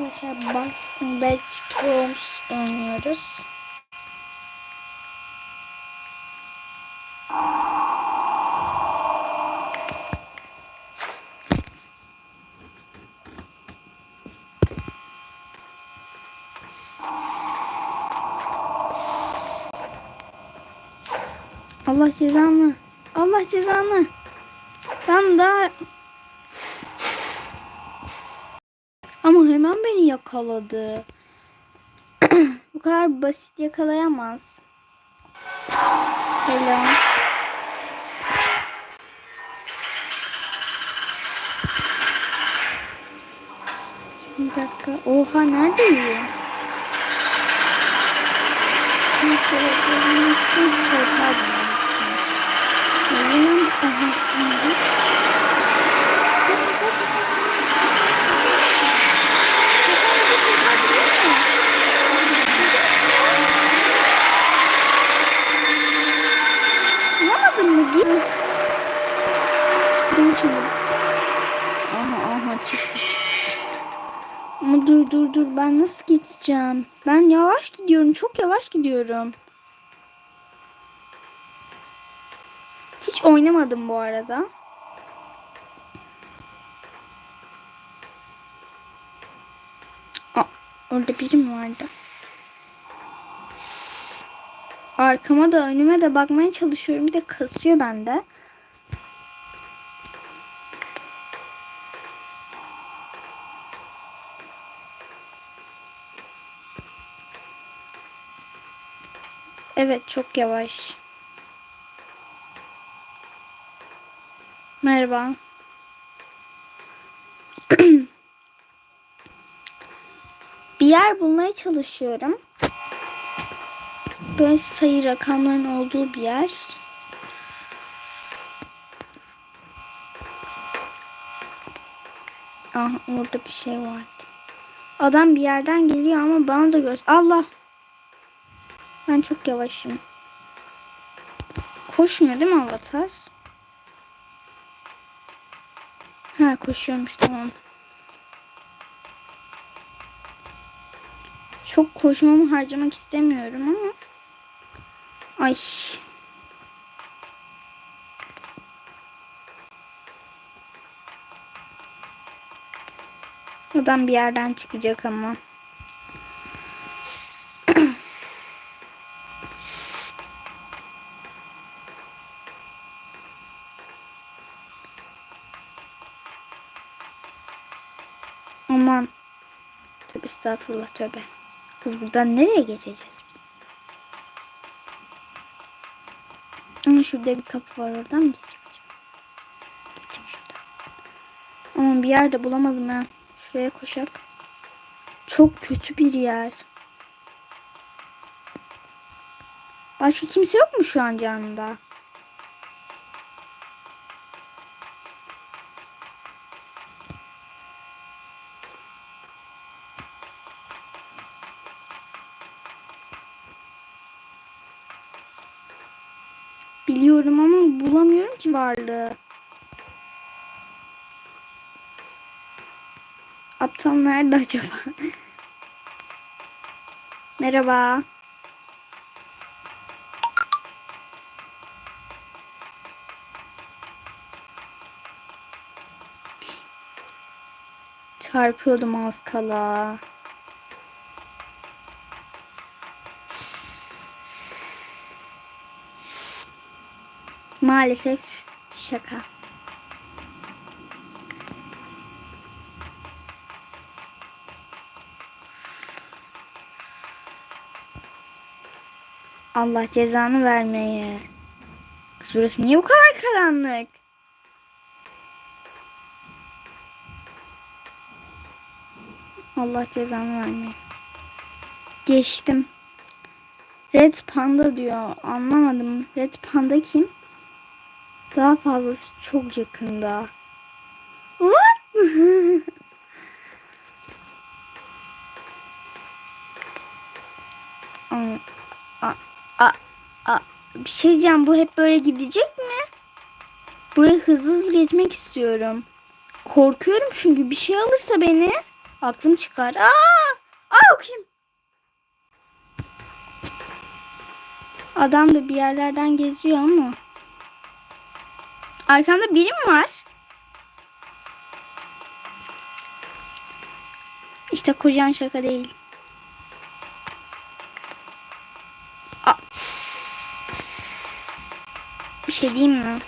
arkadaşlar bak Backrooms oynuyoruz. Allah cezanı. Allah cezanı. Tam da ama hemen beni yakaladı. Bu kadar basit yakalayamaz. Hello. Bir dakika. Oha neredeyim? Şimdi şöyle görmek için bulmalısın. Neden? Aha. Şimdi. Aha aha çıktı çıktı çıktı. Ama dur dur dur ben nasıl geçeceğim? Ben yavaş gidiyorum çok yavaş gidiyorum. Hiç oynamadım bu arada. Aa, orada biri mi vardı? Arkama da önüme de bakmaya çalışıyorum. Bir de kasıyor bende. Evet çok yavaş. Merhaba. bir yer bulmaya çalışıyorum. Böyle sayı rakamların olduğu bir yer. Ah orada bir şey vardı. Adam bir yerden geliyor ama bana da göz. Allah. Ben çok yavaşım. Koşmuyor değil mi avatar? Ha koşuyormuş tamam. Çok koşmamı harcamak istemiyorum ama. Ay. Adam bir yerden çıkacak ama. Aman. Tövbe estağfurullah tövbe. Kız buradan nereye geçeceğiz Ama şurada bir kapı var oradan mı geçeceğim? Geçeyim şuradan. Ama bir yerde bulamadım ha. Şuraya koşak. Çok kötü bir yer. Başka kimse yok mu şu an canında? Biliyorum ama bulamıyorum ki varlığı. Aptal nerede acaba? Merhaba. Çarpıyordum az kala. Maalesef şaka. Allah cezanı vermeye. Kız burası niye bu kadar karanlık? Allah cezanı vermeye. Geçtim. Red Panda diyor. Anlamadım. Red Panda kim? Daha fazlası çok yakında. What? A, a, a, bir şey diyeceğim. Bu hep böyle gidecek mi? Buraya hızlı hızlı geçmek istiyorum. Korkuyorum çünkü bir şey alırsa beni. Aklım çıkar. Aa! Aa okuyayım. Adam da bir yerlerden geziyor ama. Arkamda biri mi var? İşte kocan şaka değil. Aa. Bir şey diyeyim mi?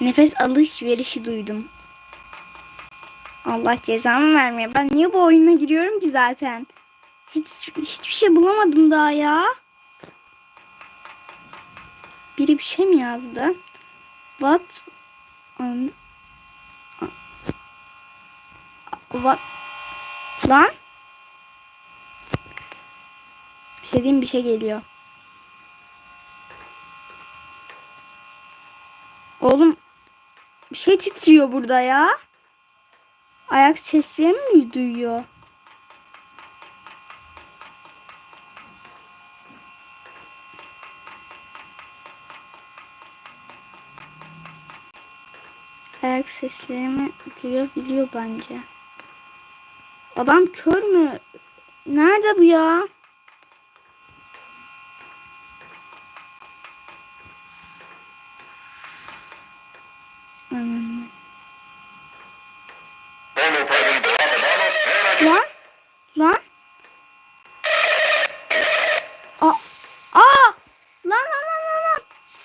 Nefes alışverişi duydum. Allah cezamı vermiyor. Ben niye bu oyuna giriyorum ki zaten? Hiç hiçbir şey bulamadım daha ya. Biri bir şey mi yazdı? What? on- What? Lan? Bir şey diyeyim bir şey geliyor. Oğlum bir şey titriyor burada ya. Ayak sesleri mi duyuyor? Ayak seslerimi duyabiliyor bence. Adam kör mü? Nerede bu ya? Hmm. Lan? Lan? Aa! Aa! Lan lan lan lan lan!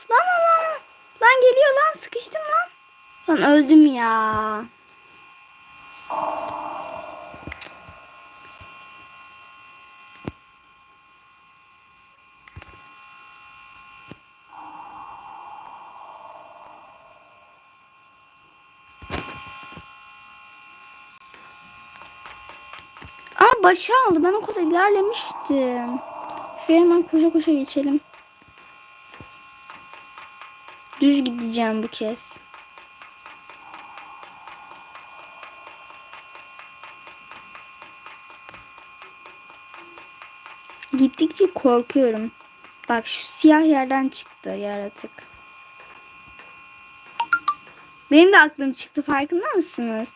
Lan lan lan lan! Lan geliyor lan sıkıştım lan. Lan öldüm ya. Ama başı aldı. Ben o kadar ilerlemiştim. Şuraya hemen koşa koşa geçelim. Düz gideceğim bu kez. Gittikçe korkuyorum. Bak şu siyah yerden çıktı yaratık. Benim de aklım çıktı farkında mısınız?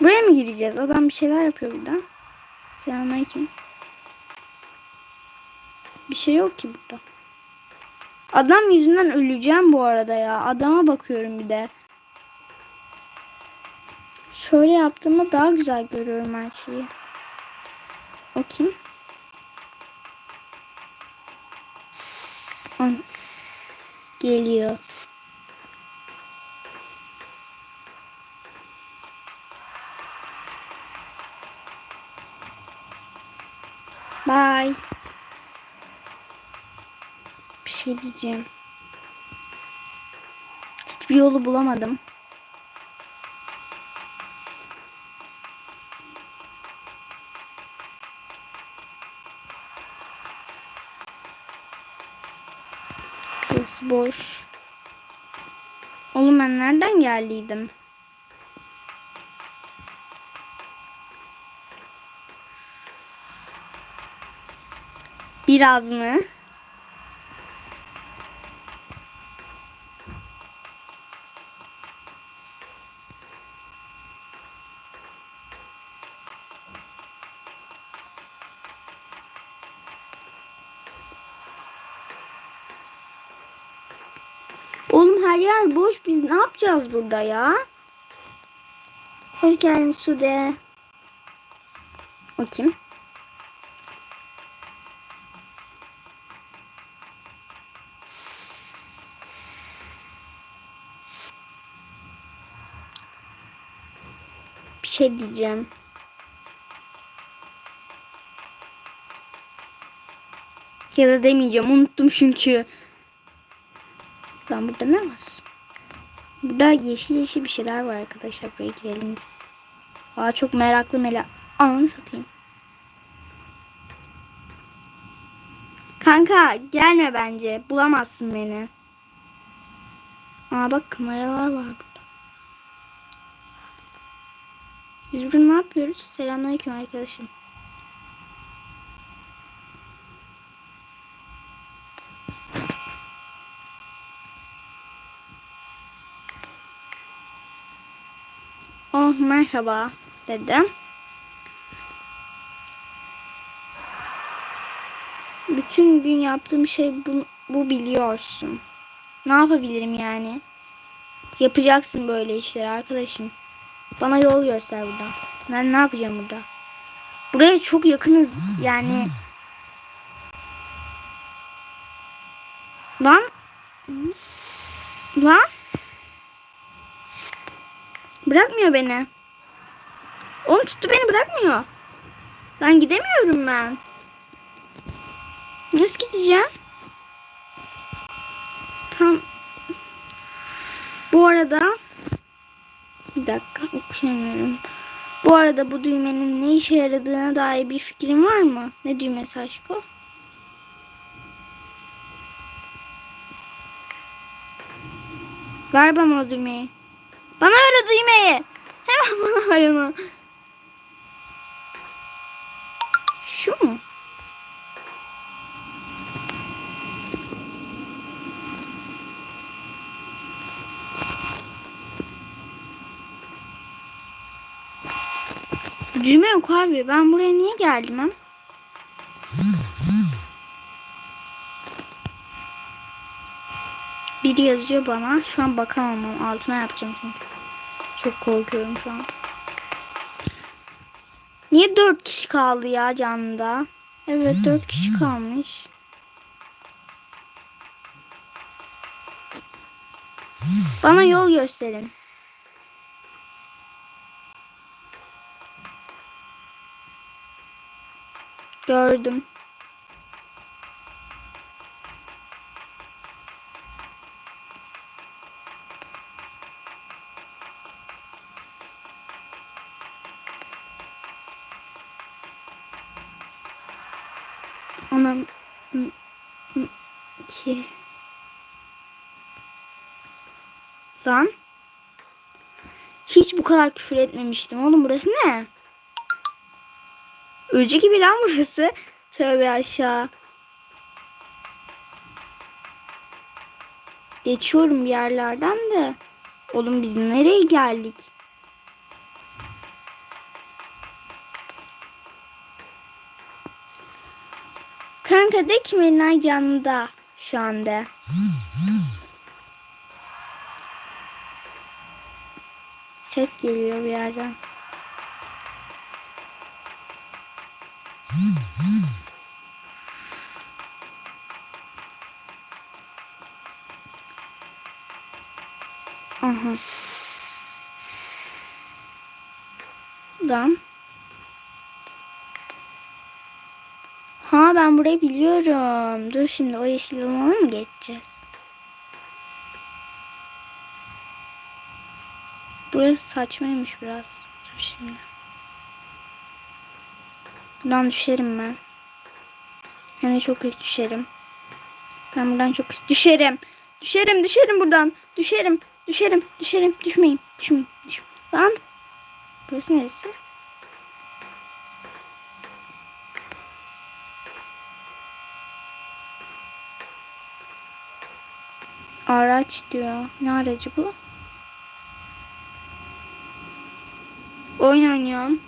Buraya mı gireceğiz? Adam bir şeyler yapıyor burada. Selamünaleyküm. Bir şey yok ki burada. Adam yüzünden öleceğim bu arada ya. Adama bakıyorum bir de. Şöyle yaptığımda daha güzel görüyorum her şeyi. O kim? An geliyor. Bir diyeceğim. Hiçbir yolu bulamadım. Burası boş. Oğlum ben nereden geldiydim? Biraz mı? Oğlum her yer boş. Biz ne yapacağız burada ya? Hoş geldin Sude. O kim? Bir şey diyeceğim. Ya da demeyeceğim. Unuttum çünkü. Lan burada ne var? Burada yeşil yeşil bir şeyler var arkadaşlar. Buraya girelim biz. Aa çok meraklı mela. Ananı satayım. Kanka gelme bence. Bulamazsın beni. Aa bak kameralar var burada. Biz burada ne yapıyoruz? Selamünaleyküm arkadaşım. Oh merhaba dedim. Bütün gün yaptığım şey bu, bu biliyorsun. Ne yapabilirim yani? Yapacaksın böyle işleri arkadaşım. Bana yol göster buradan. Ben ne yapacağım burada? Buraya çok yakınız yani. Lan. Lan. Bırakmıyor beni. Oğlum tuttu beni bırakmıyor. Lan gidemiyorum ben. Nasıl gideceğim? Tam. Bu arada bir dakika okuyamıyorum. Bu arada bu düğmenin ne işe yaradığına dair bir fikrin var mı? Ne düğmesi aşkı? Ver bana o düğmeyi. Bana ver o düğmeyi. Hemen bana ver onu. Şu mu? Düğme yok abi. Ben buraya niye geldim hem? Biri yazıyor bana. Şu an bakamam. Altına yapacağım çünkü. Çok korkuyorum şu an. Niye dört kişi kaldı ya canlıda? Evet dört kişi kalmış. Bana yol gösterin. Gördüm. Anam ki lan hiç bu kadar küfür etmemiştim oğlum burası ne? Öcü gibi lan burası. Tövbe aşağı. Geçiyorum yerlerden de. Oğlum biz nereye geldik? Kanka de ki Melinay canında şu anda. Ses geliyor bir yerden. Aha. Lan. Ha ben burayı biliyorum. Dur şimdi o yeşil alana mı geçeceğiz? Burası saçmaymış biraz. Dur şimdi. Buradan düşerim ben. De çok kötü düşerim. Ben buradan çok kötü düşerim. Düşerim, düşerim buradan. Düşerim, düşerim, düşerim. Düşmeyeyim, düşmeyeyim, düşmeyeyim. Lan. Burası neresi? Araç diyor. Ne aracı bu? Oyun oynuyorum.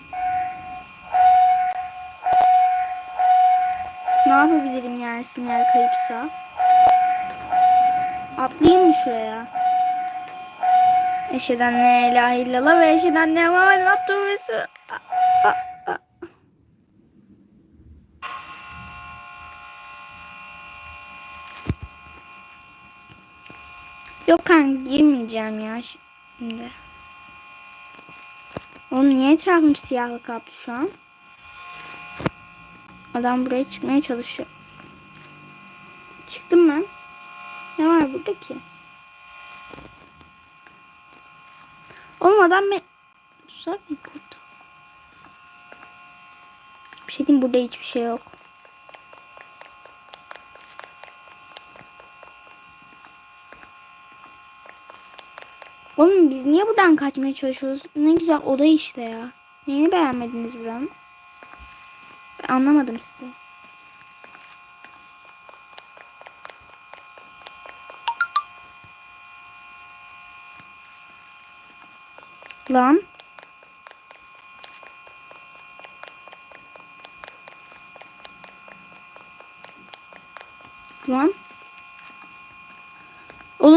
Ne yapabilirim yani sinyal kayıpsa? Atlayayım mı şuraya? Eşeden ne illallah ve eşeden ne Muhammed Abdülü Resul. A- a- a- Yok kanka girmeyeceğim ya şimdi. Oğlum niye etrafım siyahlı kaplı şu an? Adam buraya çıkmaya çalışıyor. Çıktım ben. Ne var burada ki? Oğlum adam ben... Tuzak mı kurdu? Bir şey diyeyim burada hiçbir şey yok. Oğlum biz niye buradan kaçmaya çalışıyoruz? Ne güzel oda işte ya. Neyini beğenmediniz buranın? Ben anlamadım sizi. Lan. Lan.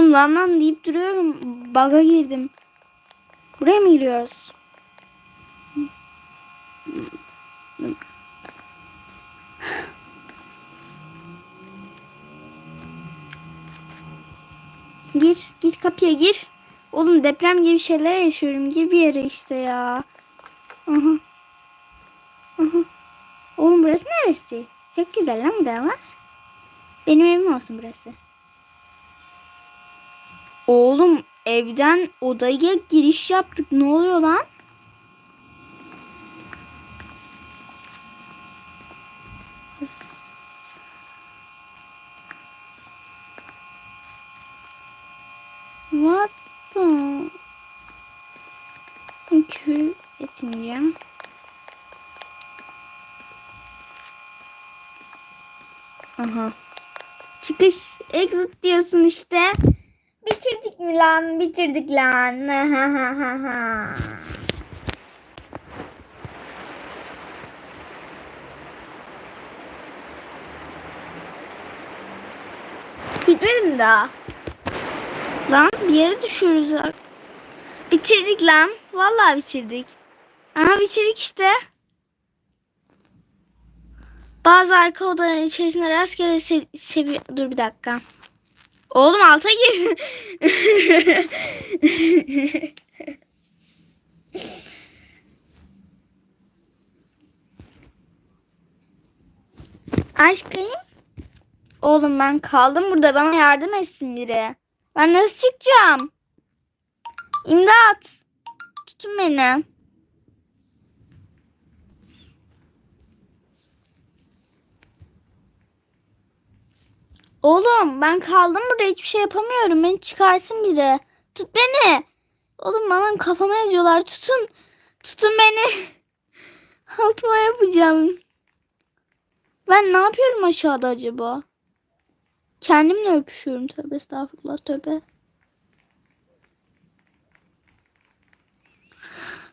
Oğlum lan lan deyip duruyorum. Baga girdim. Buraya mı giriyoruz? Gir, gir kapıya gir. Oğlum deprem gibi şeyler yaşıyorum. Gir bir yere işte ya. Aha. Aha. Oğlum burası neresi? Çok güzel lan bu ama. Benim evim olsun burası. Oğlum evden odaya giriş yaptık. Ne oluyor lan? What the? Küfür etmeyeceğim. Aha. Çıkış exit diyorsun işte. Lan? Bitirdik lan. Bitmedi mi daha? Lan bir yere düşüyoruz. Bitirdik lan. Vallahi bitirdik. Aha bitirdik işte. Bazı arka odaların içerisinde rastgele se seviye... Dur bir dakika. Oğlum alta gir. Aşkım. Oğlum ben kaldım burada. Bana yardım etsin biri. Ben nasıl çıkacağım? İmdat. Tutun beni. Oğlum ben kaldım burada hiçbir şey yapamıyorum. Beni çıkarsın biri. Tut beni. Oğlum bana kafama yazıyorlar. Tutun. Tutun beni. Altıma yapacağım. Ben ne yapıyorum aşağıda acaba? Kendimle öpüşüyorum tövbe estağfurullah tövbe.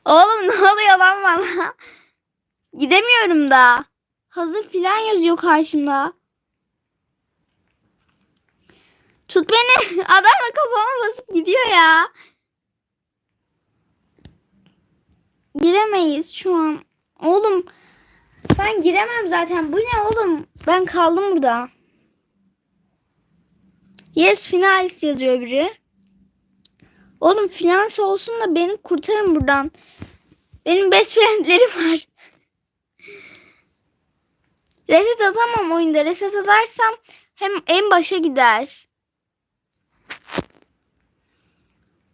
Oğlum ne oluyor lan bana? Gidemiyorum da. Hazır filan yazıyor karşımda. Tut beni. Adam da kafama basıp gidiyor ya. Giremeyiz şu an. Oğlum ben giremem zaten. Bu ne oğlum? Ben kaldım burada. Yes finalist yazıyor biri. Oğlum finans olsun da beni kurtarın buradan. Benim best friendlerim var. Reset atamam oyunda. Reset atarsam hem en başa gider.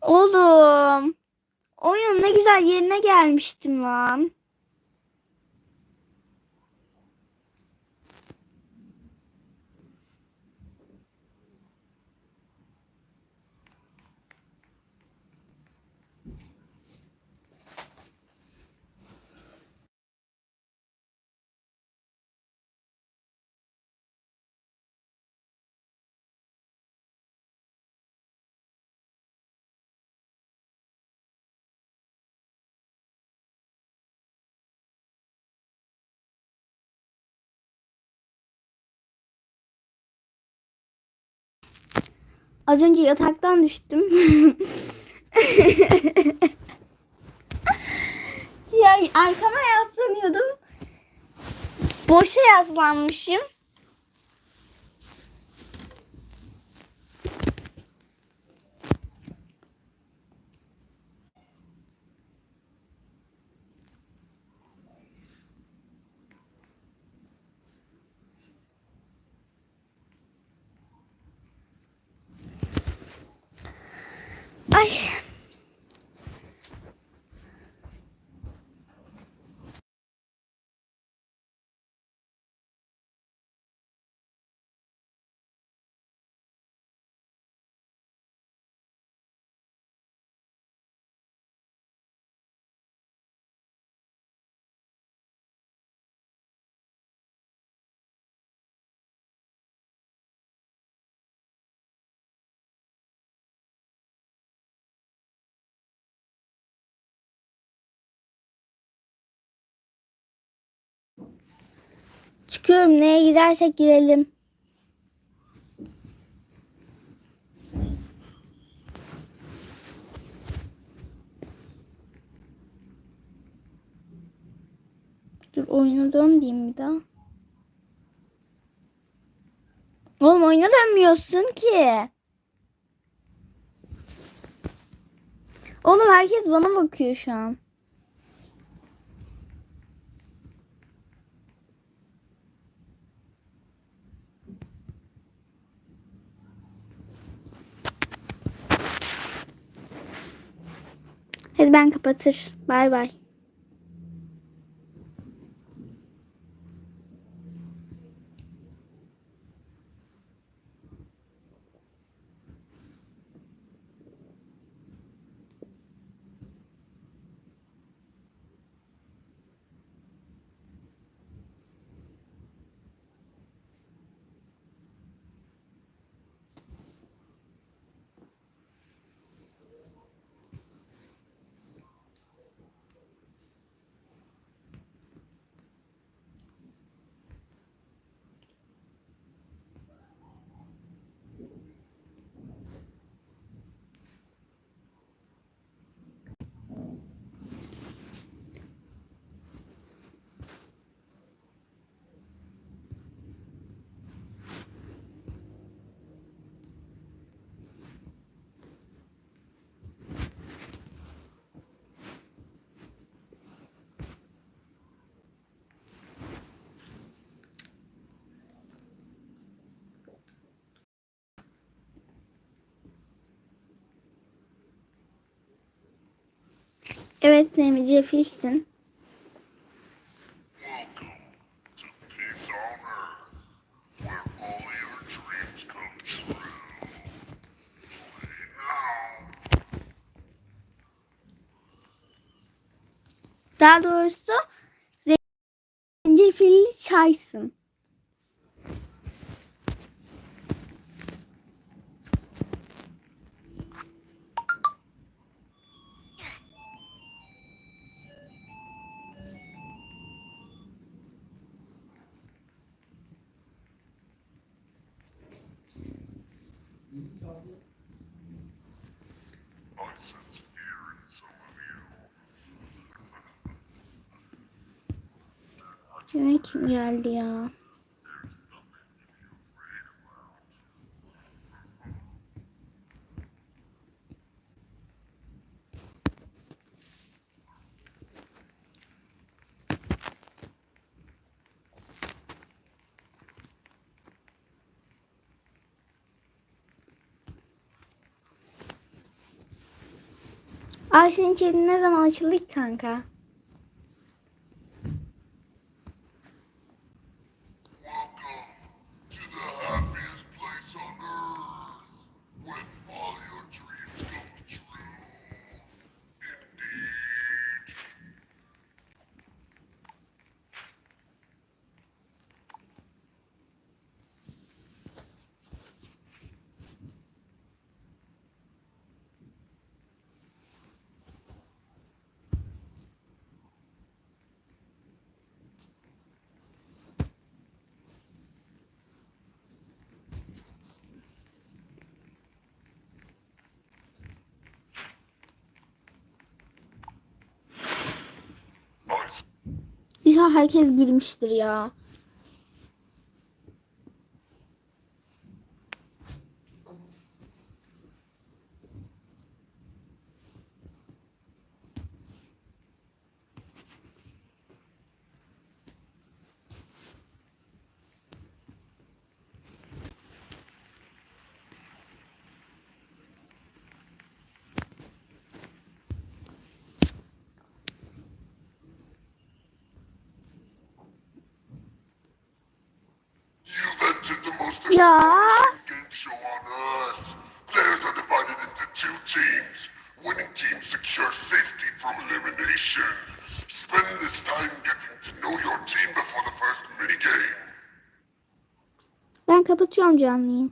Oğlum. Oyunun ne güzel yerine gelmiştim lan. Az önce yataktan düştüm. ya arkama yaslanıyordum. Boşa yaslanmışım. Ay. Çıkıyorum neye gidersek girelim. Dur oyuna diyeyim bir daha. Oğlum oyuna dönmüyorsun ki. Oğlum herkes bana bakıyor şu an. Hadi ben kapatır. Bay bay. Evet Zemice filsin. Yemek kim geldi ya? Ay senin çelin ne zaman açıldı ki kanka? Herkes girmiştir ya. The most astonishing game show on Earth. Players are divided into two teams. Winning teams secure safety from elimination. Spend this time getting to know your team before the first minigame. Ben kapatıyorum canlıyı.